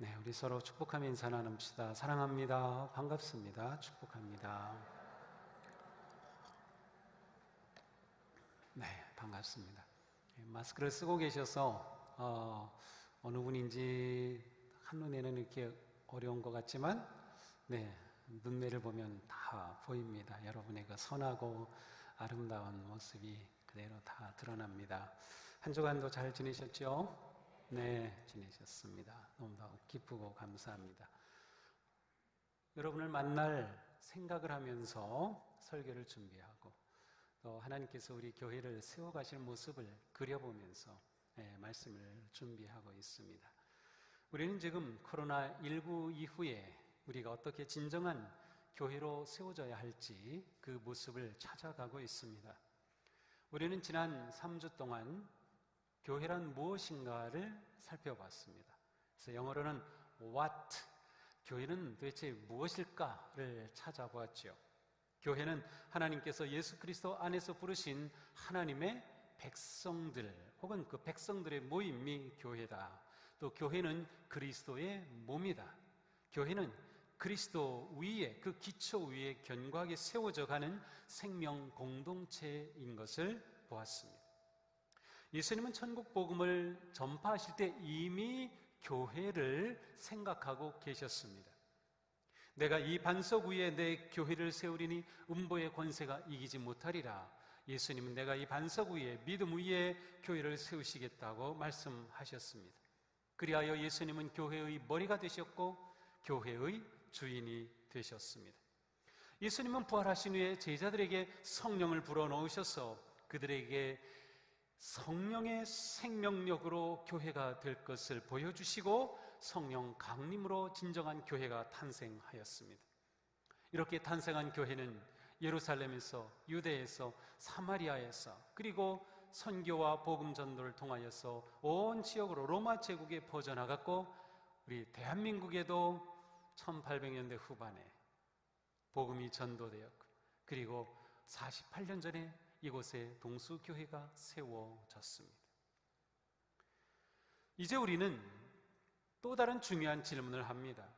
네, 우리 서로 축복하며 인사 나눕시다. 사랑합니다. 반갑습니다. 축복합니다. 네, 반갑습니다. 예, 마스크를 쓰고 계셔서 어, 어느 분인지 한눈에는 이렇게 어려운 것 같지만 네, 눈매를 보면 다 보입니다. 여러분의 그 선하고 아름다운 모습이 그대로 다 드러납니다. 한 주간도 잘 지내셨죠? 네, 지내셨습니다. 너무나 기쁘고 감사합니다. 여러분을 만날 생각을 하면서 설교를 준비하고 또 하나님께서 우리 교회를 세워가실 모습을 그려보면서 네, 말씀을 준비하고 있습니다. 우리는 지금 코로나19 이후에 우리가 어떻게 진정한 교회로 세워져야 할지 그 모습을 찾아가고 있습니다. 우리는 지난 3주 동안 교회란 무엇인가를 살펴봤습니다. 그래서 영어로는 what, 교회는 도대체 무엇일까를 찾아보았죠. 교회는 하나님께서 예수 그리스도 안에서 부르신 하나님의 백성들 혹은 그 백성들의 모임이 교회다. 또 교회는 그리스도의 몸이다. 교회는 그리스도 위에 그 기초 위에 견고하게 세워져 가는 생명 공동체인 것을 보았습니다. 예수님은 천국 복음을 전파하실 때 이미 교회를 생각하고 계셨습니다. 내가 이 반석 위에 내 교회를 세우리니 음보의 권세가 이기지 못하리라. 예수님은 내가 이 반석 위에 믿음 위에 교회를 세우시겠다고 말씀하셨습니다. 그리하여 예수님은 교회의 머리가 되셨고 교회의 주인이 되셨습니다. 예수님은 부활하신 후에 제자들에게 성령을 불어 넣으셔서 그들에게 성령의 생명력으로 교회가 될 것을 보여주시고 성령 강림으로 진정한 교회가 탄생하였습니다. 이렇게 탄생한 교회는 예루살렘에서 유대에서 사마리아에서 그리고 선교와 복음 전도를 통하여서 온 지역으로 로마 제국에 퍼져나갔고 우리 대한민국에도 1800년대 후반에 복음이 전도되었고 그리고 48년 전에 이곳에 동수교회가 세워졌습니다. 이제 우리는 또 다른 중요한 질문을 합니다.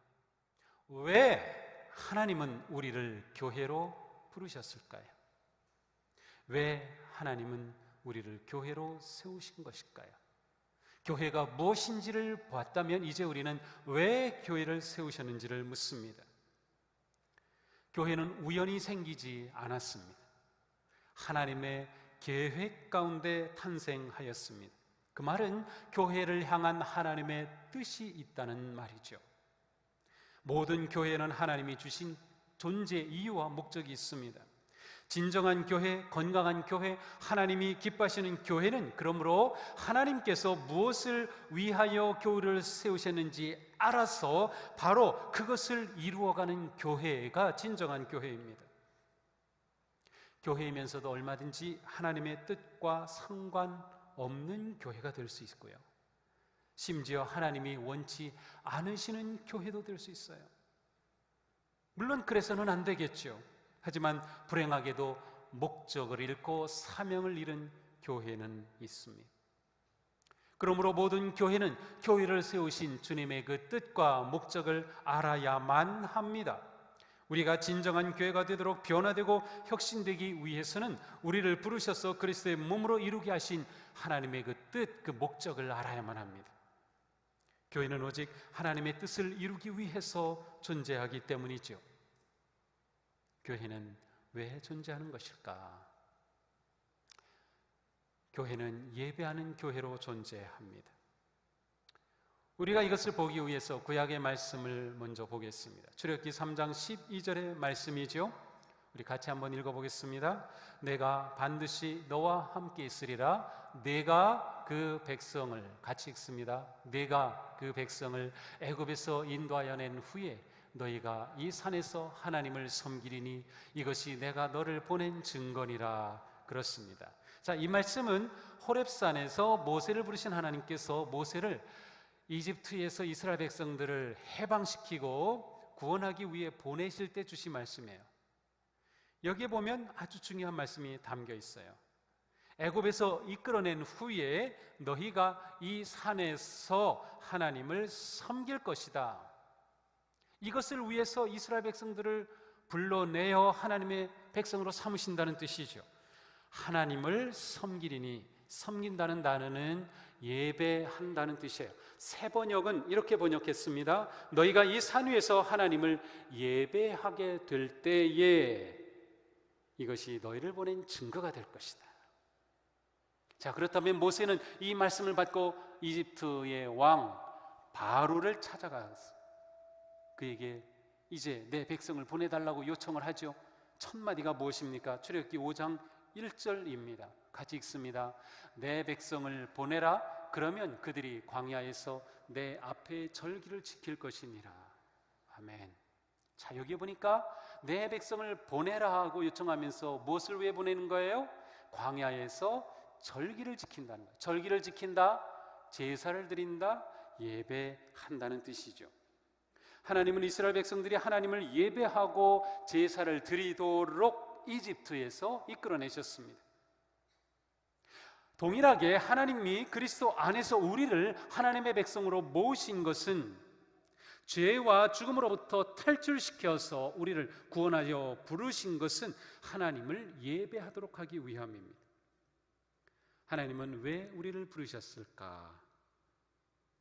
왜 하나님은 우리를 교회로 부르셨을까요? 왜 하나님은 우리를 교회로 세우신 것일까요? 교회가 무엇인지를 보았다면 이제 우리는 왜 교회를 세우셨는지를 묻습니다. 교회는 우연히 생기지 않았습니다. 하나님의 계획 가운데 탄생하였습니다. 그 말은 교회를 향한 하나님의 뜻이 있다는 말이죠. 모든 교회는 하나님이 주신 존재 이유와 목적이 있습니다. 진정한 교회, 건강한 교회, 하나님이 기뻐하시는 교회는 그러므로 하나님께서 무엇을 위하여 교회를 세우셨는지 알아서 바로 그것을 이루어가는 교회가 진정한 교회입니다. 교회이면서도 얼마든지 하나님의 뜻과 상관없는 교회가 될 수 있고요. 심지어 하나님이 원치 않으시는 교회도 될 수 있어요. 물론 그래서는 안 되겠죠. 하지만 불행하게도 목적을 잃고 사명을 잃은 교회는 있습니다. 그러므로 모든 교회는 교회를 세우신 주님의 그 뜻과 목적을 알아야만 합니다. 우리가 진정한 교회가 되도록 변화되고 혁신되기 위해서는 우리를 부르셔서 그리스도의 몸으로 이루게 하신 하나님의 그 뜻, 그 목적을 알아야만 합니다. 교회는 오직 하나님의 뜻을 이루기 위해서 존재하기 때문이죠. 교회는 왜 존재하는 것일까? 교회는 예배하는 교회로 존재합니다. 우리가 이것을 보기 위해서 구약의 말씀을 먼저 보겠습니다. 출애굽기 3장 12절의 말씀이죠. 우리 같이 한번 읽어 보겠습니다. 내가 반드시 너와 함께 있으리라. 내가 그 백성을 같이 읽습니다. 내가 그 백성을 애굽에서 인도하여 낸 후에 너희가 이 산에서 하나님을 섬기리니 이것이 내가 너를 보낸 증거니라 그렇습니다. 자, 이 말씀은 호렙산에서 모세를 부르신 하나님께서 모세를 이집트에서 이스라엘 백성들을 해방시키고 구원하기 위해 보내실 때 주신 말씀이에요. 여기에 보면 아주 중요한 말씀이 담겨 있어요. 애굽에서 이끌어낸 후에 너희가 이 산에서 하나님을 섬길 것이다. 이것을 위해서 이스라엘 백성들을 불러내어 하나님의 백성으로 삼으신다는 뜻이죠. 하나님을 섬기리니 섬긴다는 단어는 예배한다는 뜻이에요. 세 번역은 이렇게 번역했습니다. 너희가 이 산 위에서 하나님을 예배하게 될 때에 이것이 너희를 보낸 증거가 될 것이다. 자, 그렇다면 모세는 이 말씀을 받고 이집트의 왕 바로를 찾아가서 그에게 이제 내 백성을 보내달라고 요청을 하죠. 첫 마디가 무엇입니까? 출애굽기 5장 1절입니다. 같이 읽습니다. 내 백성을 보내라. 그러면 그들이 광야에서 내 앞에 절기를 지킬 것이니라. 아멘. 자, 여기 보니까 내 백성을 보내라 하고 요청하면서 무엇을 왜 보내는 거예요? 광야에서 절기를 지킨다는 거예요. 절기를 지킨다, 제사를 드린다, 예배한다는 뜻이죠. 하나님은 이스라엘 백성들이 하나님을 예배하고 제사를 드리도록 이집트에서 이끌어내셨습니다. 동일하게 하나님이 그리스도 안에서 우리를 하나님의 백성으로 모으신 것은 죄와 죽음으로부터 탈출시켜서 우리를 구원하여 부르신 것은 하나님을 예배하도록 하기 위함입니다. 하나님은 왜 우리를 부르셨을까?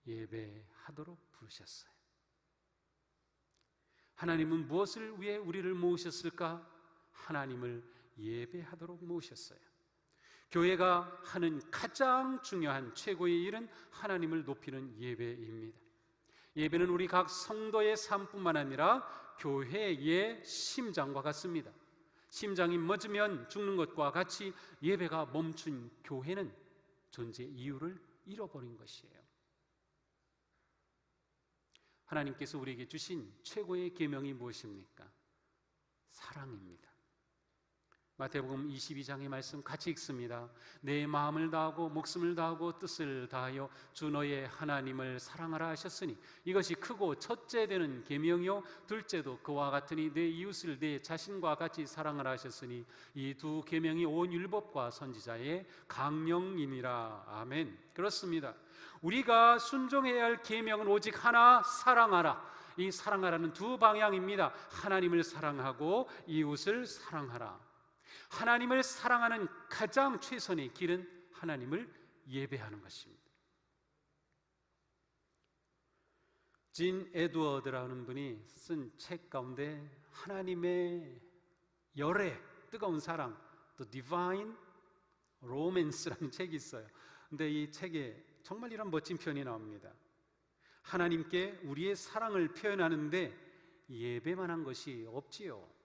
예배하도록 부르셨어요. 하나님은 무엇을 위해 우리를 모으셨을까? 하나님을 예배하도록 모으셨어요. 교회가 하는 가장 중요한 최고의 일은 하나님을 높이는 예배입니다. 예배는 우리 각 성도의 삶뿐만 아니라 교회의 심장과 같습니다. 심장이 멎으면 죽는 것과 같이 예배가 멈춘 교회는 존재 이유를 잃어버린 것이에요. 하나님께서 우리에게 주신 최고의 계명이 무엇입니까? 사랑입니다. 마태복음 22장의 말씀 같이 읽습니다. 내 마음을 다하고 목숨을 다하고 뜻을 다하여 주 너의 하나님을 사랑하라 하셨으니 이것이 크고 첫째 되는 계명이요 둘째도 그와 같으니 내 이웃을 내 자신과 같이 사랑하라 하셨으니 이 두 계명이 온 율법과 선지자의 강령이니라. 아멘. 그렇습니다. 우리가 순종해야 할 계명은 오직 하나 사랑하라. 이 사랑하라는 두 방향입니다. 하나님을 사랑하고 이웃을 사랑하라. 하나님을 사랑하는 가장 최선의 길은 하나님을 예배하는 것입니다. 진 에드워드라는 분이 쓴 책 가운데 하나님의 열애, 뜨거운 사랑, The Divine Romance라는 책이 있어요. 근데 이 책에 정말 이런 멋진 표현이 나옵니다. 하나님께 우리의 사랑을 표현하는데 예배만 한 것이 없지요.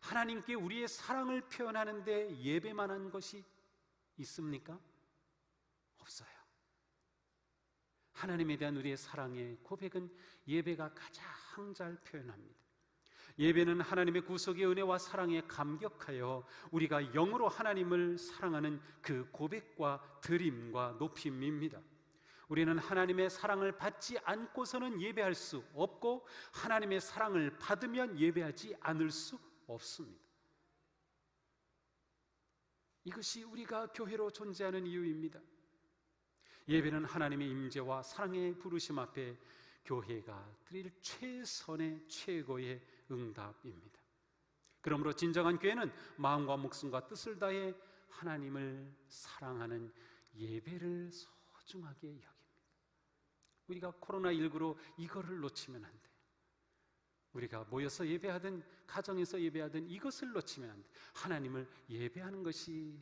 하나님께 우리의 사랑을 표현하는데 예배만한 것이 있습니까? 없어요. 하나님에 대한 우리의 사랑의 고백은 예배가 가장 잘 표현합니다. 예배는 하나님의 구속의 은혜와 사랑에 감격하여 우리가 영으로 하나님을 사랑하는 그 고백과 드림과 높임입니다. 우리는 하나님의 사랑을 받지 않고서는 예배할 수 없고 하나님의 사랑을 받으면 예배하지 않을 수 없습니다. 이것이 우리가 교회로 존재하는 이유입니다. 예배는 하나님의 임재와 사랑의 부르심 앞에 교회가 드릴 최선의 최고의 응답입니다. 그러므로 진정한 교회는 마음과 목숨과 뜻을 다해 하나님을 사랑하는 예배를 소중하게 여깁니다. 우리가 코로나19로 이거를 놓치면 안 돼. 우리가 모여서 예배하든 가정에서 예배하든 이것을 놓치면 안 돼. 하나님을 예배하는 것이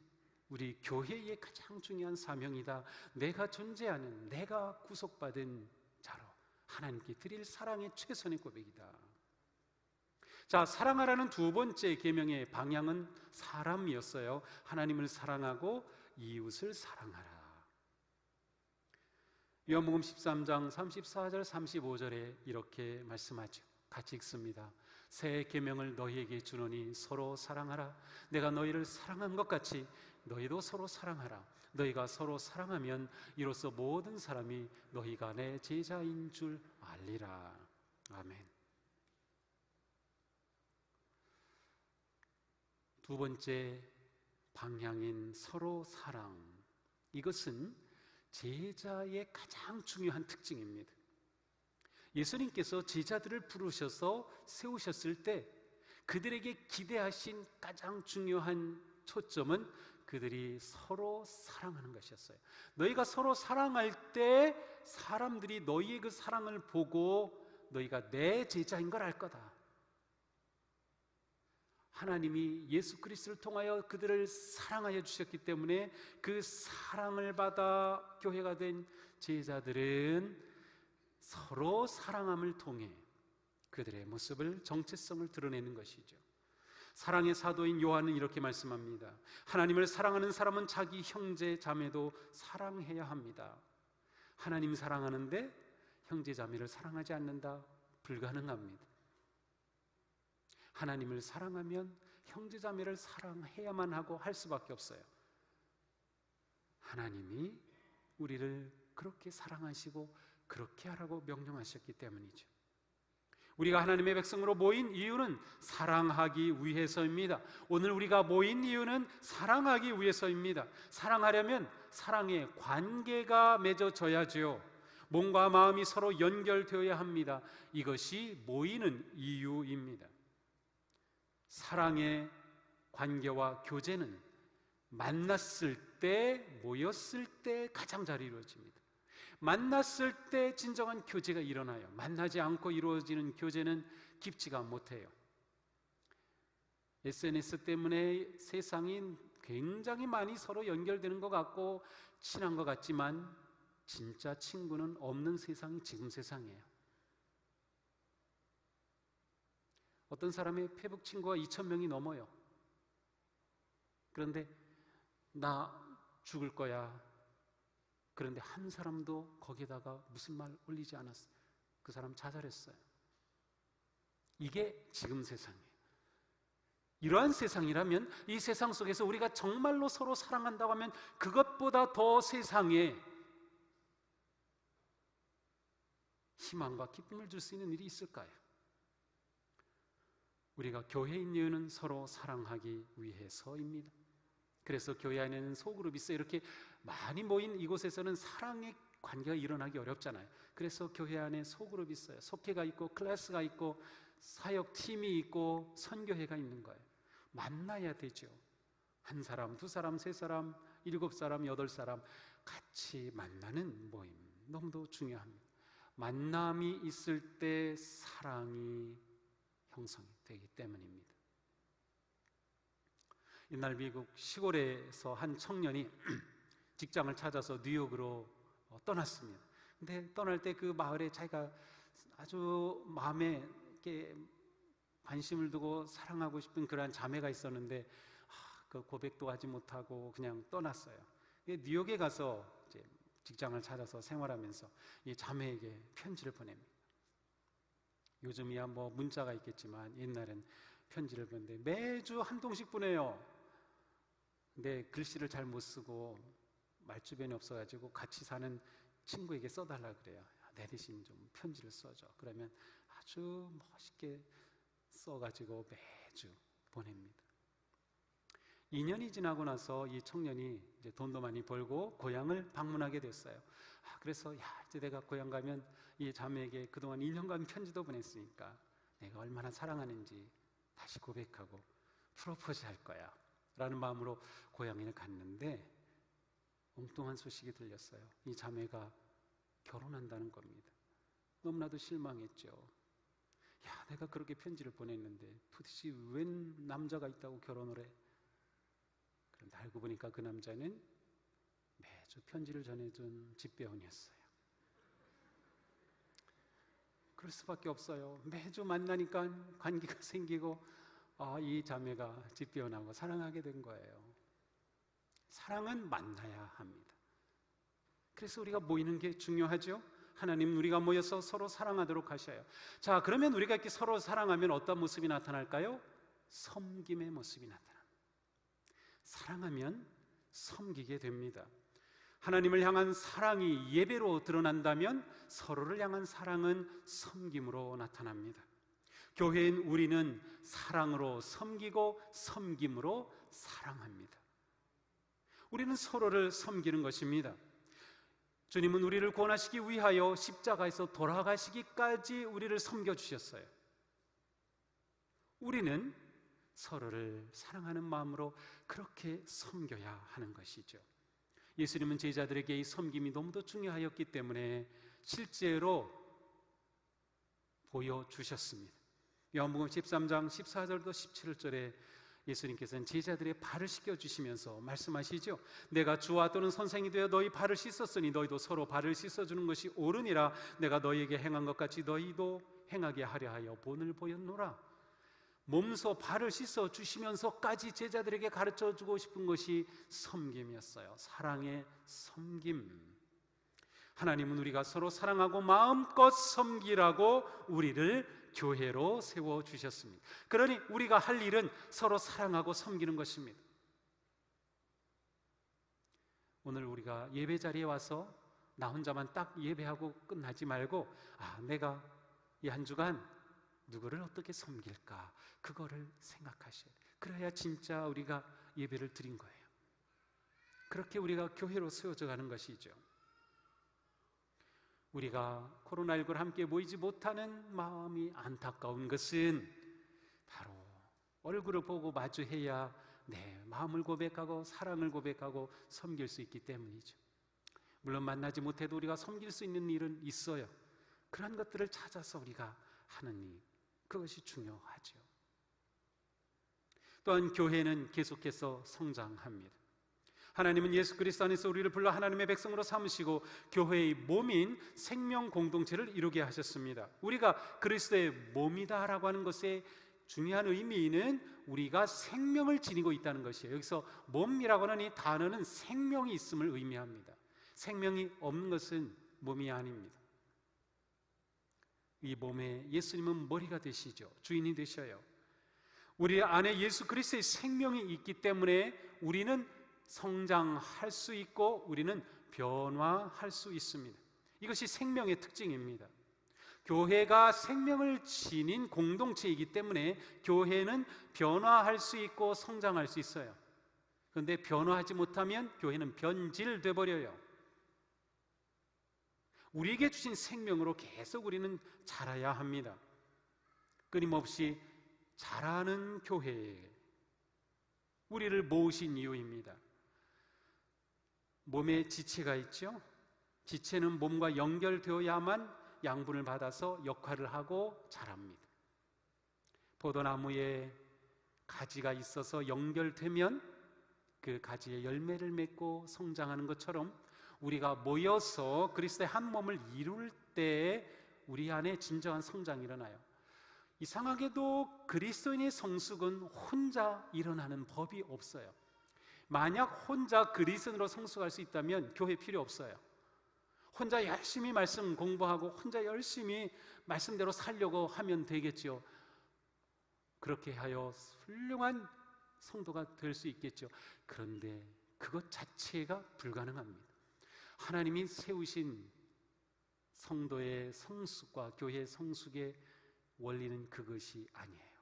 우리 교회의 가장 중요한 사명이다. 내가 존재하는 내가 구속받은 자로 하나님께 드릴 사랑의 최선의 고백이다. 자, 사랑하라는 두 번째 계명의 방향은 사람이었어요. 하나님을 사랑하고 이웃을 사랑하라. 요한복음 13장 34절 35절에 이렇게 말씀하죠. 같이 읽습니다. 새 계명을 너희에게 주노니 서로 사랑하라. 내가 너희를 사랑한 것 같이 너희도 서로 사랑하라. 너희가 서로 사랑하면 이로써 모든 사람이 너희가 내 제자인 줄 알리라. 아멘. 두 번째 방향인 서로 사랑. 이것은 제자의 가장 중요한 특징입니다. 예수님께서 제자들을 부르셔서 세우셨을 때 그들에게 기대하신 가장 중요한 초점은 그들이 서로 사랑하는 것이었어요. 너희가 서로 사랑할 때 사람들이 너희의 그 사랑을 보고 너희가 내 제자인 걸 알 거다. 하나님이 예수 그리스도를 통하여 그들을 사랑하여 주셨기 때문에 그 사랑을 받아 교회가 된 제자들은 서로 사랑함을 통해 그들의 모습을 정체성을 드러내는 것이죠. 사랑의 사도인 요한은 이렇게 말씀합니다. 하나님을 사랑하는 사람은 자기 형제 자매도 사랑해야 합니다. 하나님 사랑하는데 형제 자매를 사랑하지 않는다 불가능합니다. 하나님을 사랑하면 형제 자매를 사랑해야만 하고 할 수밖에 없어요. 하나님이 우리를 그렇게 사랑하시고 그렇게 하라고 명령하셨기 때문이죠. 우리가 하나님의 백성으로 모인 이유는 사랑하기 위해서입니다. 오늘 우리가 모인 이유는 사랑하기 위해서입니다. 사랑하려면 사랑의 관계가 맺어져야지요. 몸과 마음이 서로 연결되어야 합니다. 이것이 모이는 이유입니다. 사랑의 관계와 교제는 만났을 때, 모였을 때 가장 잘 이루어집니다. 만났을 때 진정한 교제가 일어나요. 만나지 않고 이루어지는 교제는 깊지가 못해요. SNS 때문에 세상이 굉장히 많이 서로 연결되는 것 같고 친한 것 같지만 진짜 친구는 없는 세상이 지금 세상이에요. 어떤 사람의 페북 친구가 2천 명이 넘어요. 그런데 나 죽을 거야. 그런데 한 사람도 거기에다가 무슨 말 올리지 않았어요. 그 사람 자살했어요. 이게 지금 세상이에요. 이러한 세상이라면 이 세상 속에서 우리가 정말로 서로 사랑한다고 하면 그것보다 더 세상에 희망과 기쁨을 줄 수 있는 일이 있을까요? 우리가 교회인 이유는 서로 사랑하기 위해서입니다. 그래서 교회 안에는 소그룹이 있어 이렇게 많이 모인 이곳에서는 사랑의 관계가 일어나기 어렵잖아요. 그래서 교회 안에 소그룹이 있어요. 속회가 있고 클래스가 있고 사역 팀이 있고 선교회가 있는 거예요. 만나야 되죠. 한 사람, 두 사람, 세 사람, 일곱 사람, 여덟 사람 같이 만나는 모임 너무도 중요합니다. 만남이 있을 때 사랑이 형성되기 때문입니다. 옛날 미국 시골에서 한 청년이 직장을 찾아서 뉴욕으로 어, 떠났습니다. 근데 떠날 때 그 마을에 자기가 아주 마음에 이렇게 관심을 두고 사랑하고 싶은 그러한 자매가 있었는데 아, 그 고백도 하지 못하고 그냥 떠났어요. 뉴욕에 가서 이제 직장을 찾아서 생활하면서 이 자매에게 편지를 보냅니다. 요즘이야 뭐 문자가 있겠지만 옛날엔 편지를 보는데 매주 한 통씩 보내요. 근데 글씨를 잘 못 쓰고 말주변이 없어가지고 같이 사는 친구에게 써달라 그래요. 내 대신 좀 편지를 써줘. 그러면 아주 멋있게 써가지고 매주 보냅니다. 2년이 지나고 나서 이 청년이 이제 돈도 많이 벌고 고향을 방문하게 됐어요. 아, 그래서 야, 이제 내가 고향 가면 이 자매에게 그동안 1년간 편지도 보냈으니까 내가 얼마나 사랑하는지 다시 고백하고 프로포즈 할 거야. 라는 마음으로 고향에 갔는데 엉뚱한 소식이 들렸어요. 이 자매가 결혼한다는 겁니다. 너무나도 실망했죠. 야, 내가 그렇게 편지를 보냈는데 도대체 웬 남자가 있다고 결혼을 해? 그런데 알고 보니까 그 남자는 매주 편지를 전해준 집배원이었어요. 그럴 수밖에 없어요. 매주 만나니까 관계가 생기고 아, 이 자매가 집배원하고 사랑하게 된 거예요. 사랑은 만나야 합니다. 그래서 우리가 모이는 게 중요하죠. 하나님 우리가 모여서 서로 사랑하도록 하셔요. 자, 그러면 우리가 이렇게 서로 사랑하면 어떤 모습이 나타날까요? 섬김의 모습이 나타납니다. 사랑하면 섬기게 됩니다. 하나님을 향한 사랑이 예배로 드러난다면 서로를 향한 사랑은 섬김으로 나타납니다. 교회인 우리는 사랑으로 섬기고 섬김으로 사랑합니다. 우리는 서로를 섬기는 것입니다. 주님은 우리를 구원하시기 위하여 십자가에서 돌아가시기까지 우리를 섬겨 주셨어요. 우리는 서로를 사랑하는 마음으로 그렇게 섬겨야 하는 것이죠. 예수님은 제자들에게 이 섬김이 너무도 중요하였기 때문에 실제로 보여주셨습니다. 요한복음 13장 14절도 17절에 예수님께서는 제자들의 발을 씻겨 주시면서 말씀하시죠. 내가 주와 또는 선생이 되어 너희 발을 씻었으니 너희도 서로 발을 씻어 주는 것이 옳으니라. 내가 너희에게 행한 것 같이 너희도 행하게 하려 하여 본을 보였노라. 몸소 발을 씻어 주시면서까지 제자들에게 가르쳐 주고 싶은 것이 섬김이었어요. 사랑의 섬김. 하나님은 우리가 서로 사랑하고 마음껏 섬기라고 우리를 교회로 세워 주셨습니다. 그러니 우리가 할 일은 서로 사랑하고 섬기는 것입니다. 오늘 우리가 예배 자리에 와서 나 혼자만 딱 예배하고 끝나지 말고 아, 내가 이 한 주간 누구를 어떻게 섬길까? 그거를 생각하셔야 돼요. 그래야 진짜 우리가 예배를 드린 거예요. 그렇게 우리가 교회로 세워져 가는 것이죠. 우리가 코로나19를 함께 모이지 못하는 마음이 안타까운 것은 바로 얼굴을 보고 마주해야 내 마음을 고백하고 사랑을 고백하고 섬길 수 있기 때문이죠. 물론 만나지 못해도 우리가 섬길 수 있는 일은 있어요. 그런 것들을 찾아서 우리가 하는 일, 그것이 중요하죠. 또한 교회는 계속해서 성장합니다. 하나님은 예수 그리스도 안에서 우리를 불러 하나님의 백성으로 삼으시고 교회의 몸인 생명 공동체를 이루게 하셨습니다. 우리가 그리스도의 몸이다라고 하는 것의 중요한 의미는 우리가 생명을 지니고 있다는 것이에요. 여기서 몸이라고 하는 이 단어는 생명이 있음을 의미합니다. 생명이 없는 것은 몸이 아닙니다. 이 몸에 예수님은 머리가 되시죠. 주인이 되셔요. 우리 안에 예수 그리스도의 생명이 있기 때문에 우리는 성장할 수 있고 우리는 변화할 수 있습니다. 이것이 생명의 특징입니다. 교회가 생명을 지닌 공동체이기 때문에 교회는 변화할 수 있고 성장할 수 있어요. 그런데 변화하지 못하면 교회는 변질돼 버려요. 우리에게 주신 생명으로 계속 우리는 자라야 합니다. 끊임없이 자라는 교회에 우리를 모으신 이유입니다. 몸에 지체가 있죠. 지체는 몸과 연결되어야만 양분을 받아서 역할을 하고 자랍니다. 포도나무에 가지가 있어서 연결되면 그 가지에 열매를 맺고 성장하는 것처럼 우리가 모여서 그리스도의 한 몸을 이룰 때 우리 안에 진정한 성장이 일어나요. 이상하게도 그리스도인의 성숙은 혼자 일어나는 법이 없어요. 만약 혼자 그리스도로 성숙할 수 있다면 교회 필요 없어요. 혼자 열심히 말씀 공부하고 혼자 열심히 말씀대로 살려고 하면 되겠죠. 그렇게 하여 훌륭한 성도가 될 수 있겠죠. 그런데 그것 자체가 불가능합니다. 하나님이 세우신 성도의 성숙과 교회의 성숙의 원리는 그것이 아니에요.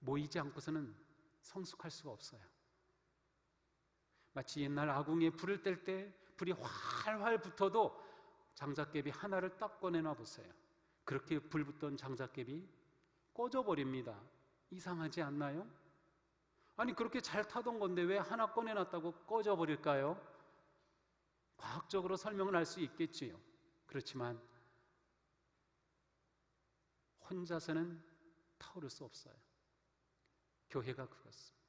모이지 않고서는 성숙할 수가 없어요. 마치 옛날 아궁이에 불을 뗄 때 불이 활활 붙어도 장작개비 하나를 딱 꺼내놔 보세요. 그렇게 불 붙던 장작개비 꺼져버립니다. 이상하지 않나요? 아니, 그렇게 잘 타던 건데 왜 하나 꺼내놨다고 꺼져버릴까요? 과학적으로 설명을 할 수 있겠지요. 그렇지만 혼자서는 타오를 수 없어요. 교회가 그렇습니다.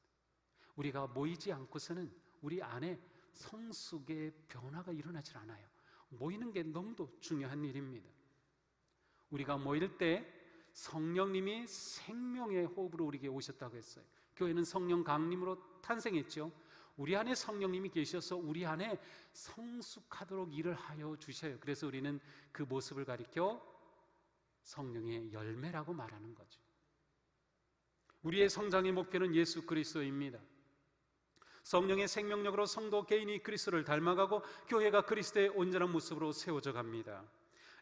우리가 모이지 않고서는 우리 안에 성숙의 변화가 일어나질 않아요. 모이는 게 너무도 중요한 일입니다. 우리가 모일 때 성령님이 생명의 호흡으로 우리에게 오셨다고 했어요. 교회는 성령 강림으로 탄생했죠. 우리 안에 성령님이 계셔서 우리 안에 성숙하도록 일을 하여 주셔요. 그래서 우리는 그 모습을 가리켜 성령의 열매라고 말하는 거죠. 우리의 성장의 목표는 예수 그리스도입니다. 성령의 생명력으로 성도 개인이 그리스도를 닮아가고 교회가 그리스도의 온전한 모습으로 세워져 갑니다.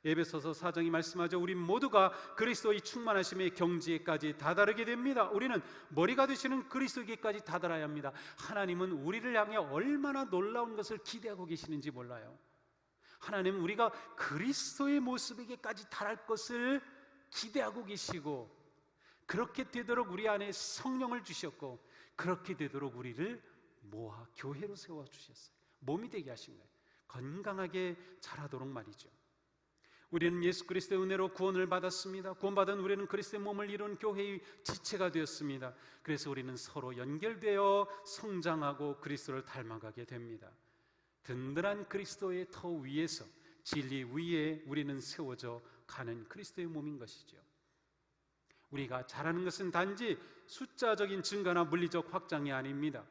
에베소서 사정이 말씀하죠. 우리 모두가 그리스도의 충만하심의 경지에까지 다다르게 됩니다. 우리는 머리가 되시는 그리스도에게까지 다다라야 합니다. 하나님은 우리를 향해 얼마나 놀라운 것을 기대하고 계시는지 몰라요. 하나님은 우리가 그리스도의 모습에게까지 달할 것을 기대하고 계시고 그렇게 되도록 우리 안에 성령을 주셨고 그렇게 되도록 우리를 모아 교회로 세워 주셨어요. 몸이 되게 하신 거예요. 건강하게 자라도록 말이죠. 우리는 예수 그리스도의 은혜로 구원을 받았습니다. 구원받은 우리는 그리스도의 몸을 이룬 교회의 지체가 되었습니다. 그래서 우리는 서로 연결되어 성장하고 그리스도를 닮아가게 됩니다. 든든한 그리스도의 터 위에서 진리 위에 우리는 세워져 가는 그리스도의 몸인 것이죠. 우리가 잘하는 것은 단지 숫자적인 증가나 물리적 확장이 아닙니다.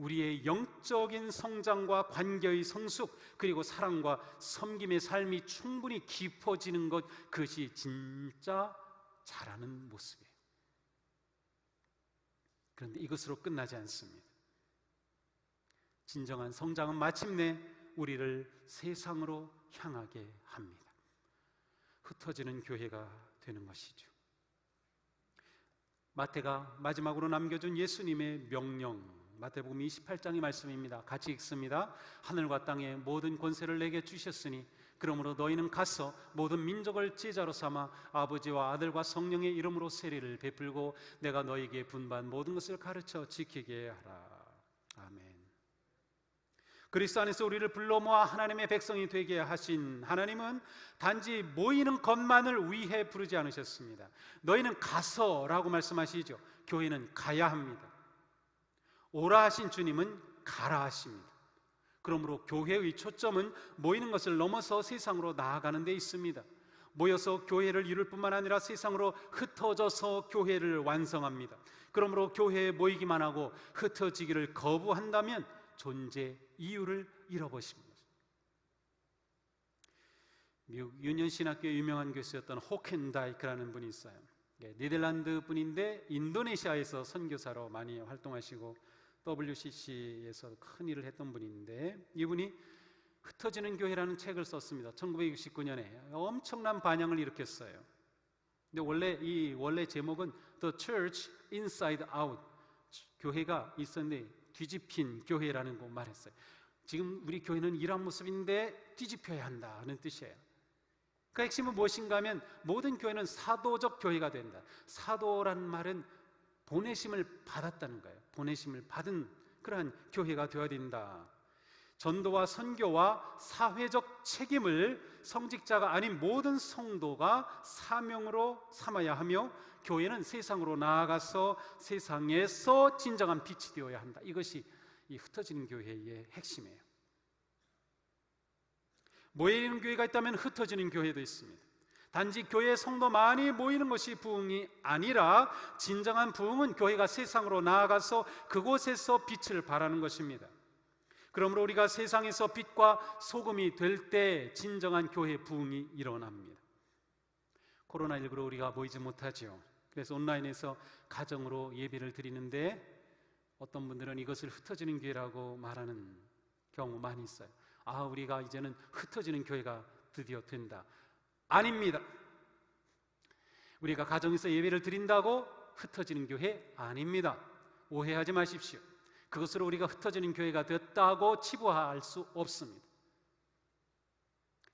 우리의 영적인 성장과 관계의 성숙 그리고 사랑과 섬김의 삶이 충분히 깊어지는 것 그것이 진짜 잘하는 모습이에요. 그런데 이것으로 끝나지 않습니다. 진정한 성장은 마침내 우리를 세상으로 향하게 합니다. 흩어지는 교회가 되는 것이죠. 마태가 마지막으로 남겨준 예수님의 명령 마태복음 28장의 말씀입니다. 같이 읽습니다. 하늘과 땅의 모든 권세를 내게 주셨으니 그러므로 너희는 가서 모든 민족을 제자로 삼아 아버지와 아들과 성령의 이름으로 세례를 베풀고 내가 너희에게 분반 모든 것을 가르쳐 지키게 하라. 아멘. 그리스도 안에서 우리를 불러 모아 하나님의 백성이 되게 하신 하나님은 단지 모이는 것만을 위해 부르지 않으셨습니다. 너희는 가서라고 말씀하시죠. 교회는 가야 합니다. 오라 하신 주님은 가라 하십니다. 그러므로 교회의 초점은 모이는 것을 넘어서 세상으로 나아가는 데 있습니다. 모여서 교회를 이룰 뿐만 아니라 세상으로 흩어져서 교회를 완성합니다. 그러므로 교회에 모이기만 하고 흩어지기를 거부한다면 존재 이유를 잃어버립니다. 미국 유년 신학교의 유명한 교수였던 호켄다이크라는 분이 있어요. 예, 네덜란드 분인데 인도네시아에서 선교사로 많이 활동하시고 WCC에서 큰 일을 했던 분인데 이분이 흩어지는 교회라는 책을 썼습니다. 1969년에 엄청난 반향을 일으켰어요. 근데 원래 이 원래 제목은 The Church Inside Out 교회가 있었는데 뒤집힌 교회라는 거 말했어요. 지금 우리 교회는 이러한 모습인데 뒤집혀야 한다는 뜻이에요. 그 핵심은 무엇인가 하면 모든 교회는 사도적 교회가 된다. 사도란 말은 보내심을 받았다는 거예요. 보내심을 받은 그러한 교회가 되어야 된다. 전도와 선교와 사회적 책임을 성직자가 아닌 모든 성도가 사명으로 삼아야 하며 교회는 세상으로 나아가서 세상에서 진정한 빛이 되어야 한다. 이것이 이 흩어지는 교회의 핵심이에요. 모이는 교회가 있다면 흩어지는 교회도 있습니다. 단지 교회 성도 많이 모이는 것이 부흥이 아니라 진정한 부흥은 교회가 세상으로 나아가서 그곳에서 빛을 발하는 것입니다. 그러므로 우리가 세상에서 빛과 소금이 될 때 진정한 교회 부흥이 일어납니다. 코로나19로 우리가 모이지 못하지요. 그래서 온라인에서 가정으로 예배를 드리는데 어떤 분들은 이것을 흩어지는 교회라고 말하는 경우 많이 있어요. 아, 우리가 이제는 흩어지는 교회가 드디어 된다. 아닙니다. 우리가 가정에서 예배를 드린다고 흩어지는 교회 아닙니다. 오해하지 마십시오. 그것으로 우리가 흩어지는 교회가 됐다고 치부할 수 없습니다.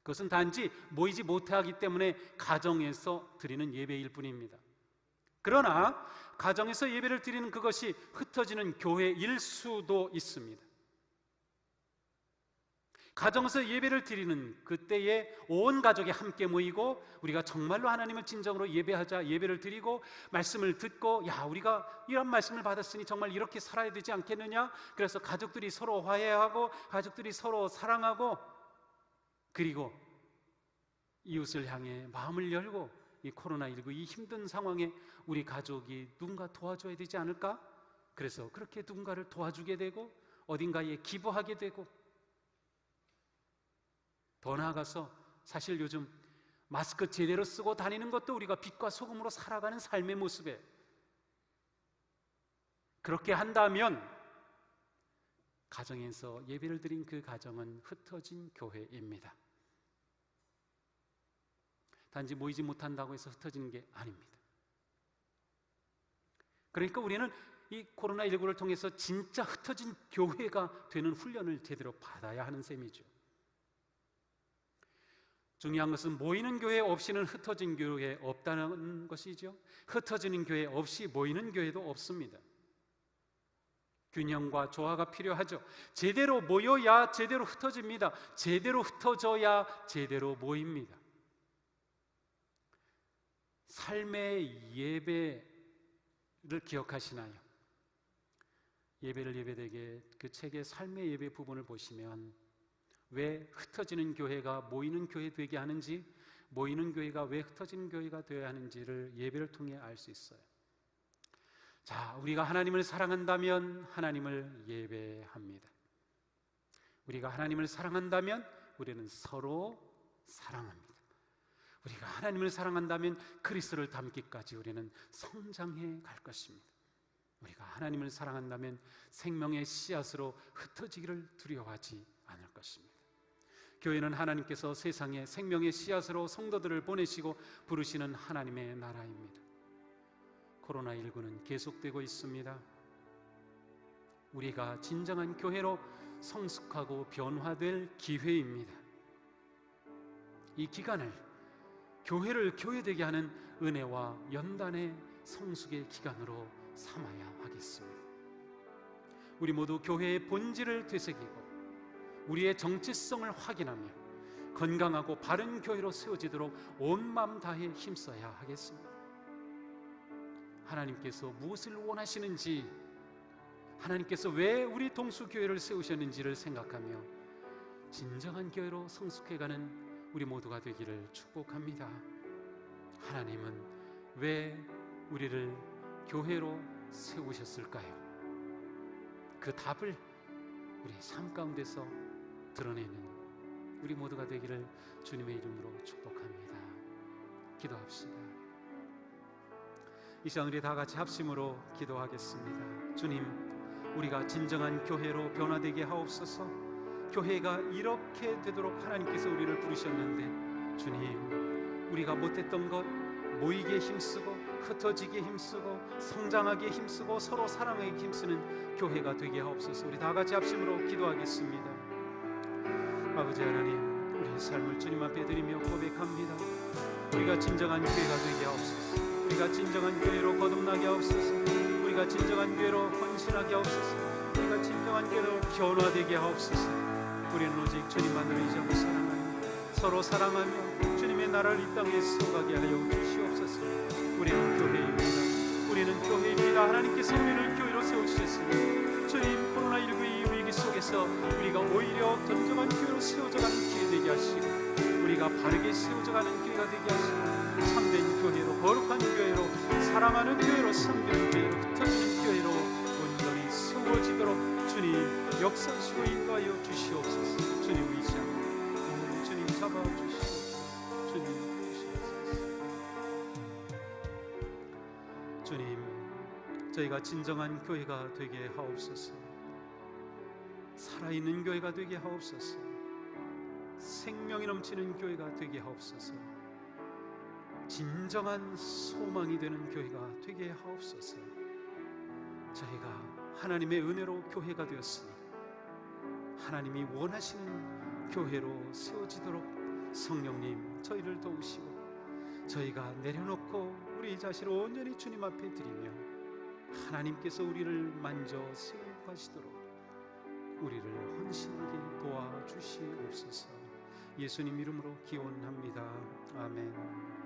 그것은 단지 모이지 못하기 때문에 가정에서 드리는 예배일 뿐입니다. 그러나 가정에서 예배를 드리는 그것이 흩어지는 교회일 수도 있습니다. 가정에서 예배를 드리는 그때에 온 가족이 함께 모이고 우리가 정말로 하나님을 진정으로 예배하자 예배를 드리고 말씀을 듣고 야 우리가 이런 말씀을 받았으니 정말 이렇게 살아야 되지 않겠느냐 그래서 가족들이 서로 화해하고 가족들이 서로 사랑하고 그리고 이웃을 향해 마음을 열고 이 코로나19 이 힘든 상황에 우리 가족이 누군가 도와줘야 되지 않을까? 그래서 그렇게 누군가를 도와주게 되고 어딘가에 기부하게 되고 더 나아가서 사실 요즘 마스크 제대로 쓰고 다니는 것도 우리가 빛과 소금으로 살아가는 삶의 모습에 그렇게 한다면 가정에서 예배를 드린 그 가정은 흩어진 교회입니다. 단지 모이지 못한다고 해서 흩어지는 게 아닙니다. 그러니까 우리는 이 코로나19를 통해서 진짜 흩어진 교회가 되는 훈련을 제대로 받아야 하는 셈이죠. 중요한 것은 모이는 교회 없이는 흩어진 교회 없다는 것이죠. 흩어지는 교회 없이 모이는 교회도 없습니다. 균형과 조화가 필요하죠. 제대로 모여야 제대로 흩어집니다. 제대로 흩어져야 제대로 모입니다. 삶의 예배를 기억하시나요? 예배를 예배되게 그 책의 삶의 예배 부분을 보시면 왜 흩어지는 교회가 모이는 교회 되게 하는지 모이는 교회가 왜 흩어지는 교회가 되어야 하는지를 예배를 통해 알 수 있어요. 자, 우리가 하나님을 사랑한다면 하나님을 예배합니다. 우리가 하나님을 사랑한다면 우리는 서로 사랑합니다. 우리가 하나님을 사랑한다면 그리스도를 닮기까지 우리는 성장해 갈 것입니다. 우리가 하나님을 사랑한다면 생명의 씨앗으로 흩어지기를 두려워하지 않을 것입니다. 교회는 하나님께서 세상에 생명의 씨앗으로 성도들을 보내시고 부르시는 하나님의 나라입니다. 코로나19는 계속되고 있습니다. 우리가 진정한 교회로 성숙하고 변화될 기회입니다. 이 기간을 교회를 교회되게 하는 은혜와 연단의 성숙의 기간으로 삼아야 하겠습니다. 우리 모두 교회의 본질을 되새기고 우리의 정체성을 확인하며 건강하고 바른 교회로 세워지도록 온 마음 다해 힘써야 하겠습니다. 하나님께서 무엇을 원하시는지 하나님께서 왜 우리 동수교회를 세우셨는지를 생각하며 진정한 교회로 성숙해가는 우리 모두가 되기를 축복합니다. 하나님은 왜 우리를 교회로 세우셨을까요? 그 답을 우리 삶 가운데서 드러내는 우리 모두가 되기를 주님의 이름으로 축복합니다. 기도합시다. 이 시간 우리 다 같이 합심으로 기도하겠습니다. 주님, 우리가 진정한 교회로 변화되게 하옵소서. 교회가 이렇게 되도록 하나님께서 우리를 부르셨는데, 주님, 우리가 못했던 것 모이게 힘쓰고 흩어지게 힘쓰고 성장하게 힘쓰고 서로 사랑하게 힘쓰는 교회가 되게 하옵소서. 우리 다 같이 합심으로 기도하겠습니다. 아버지 하나님, 우리의 삶을 주님 앞에 드리며 고백합니다. 우리가 진정한 교회가 되게 하옵소서. 우리가 진정한 교회로 거듭나게 하옵소서. 우리가 진정한 교회로 헌신하게 하옵소서. 우리가 진정한 교회로 변화되게 하옵소서. 우리는 오직 주님만을 의지하고 사랑하며 서로 사랑하며 주님의 나라를 이 땅에 세워가게 하여 주시옵소서. 우리는 교회입니다. 우리는 교회입니다. 하나님께서 우리를 교회로 세우셨습니다. 주님 코로나19 이 위기 속에서 우리가 오히려 진정한 교회로 세워져가는 기회 되게 하시고 우리가 바르게 세워져가는 기회가 되게 하시고 참된 교회로 거룩한 교회로 사랑하는 교회로 섬기는 교회로 흩어지는 교회로 온전히 세워지도록 주님 역사시고 인도하여 주시옵소서. 주님 의지하고 주님 잡아주시옵소서. 주님 주님 저희가 진정한 교회가 되게 하옵소서 살아있는 교회가 되게 하옵소서 생명이 넘치는 교회가 되게 하옵소서 진정한 소망이 되는 교회가 되게 하옵소서. 저희가 하나님의 은혜로 교회가 되었으니 하나님이 원하시는 교회로 세워지도록 성령님 저희를 도우시고 저희가 내려놓고 우리 자신을 온전히 주님 앞에 드리며 하나님께서 우리를 만져 세워가시도록 우리를 헌신하게 도와주시옵소서. 예수님 이름으로 기원합니다. 아멘.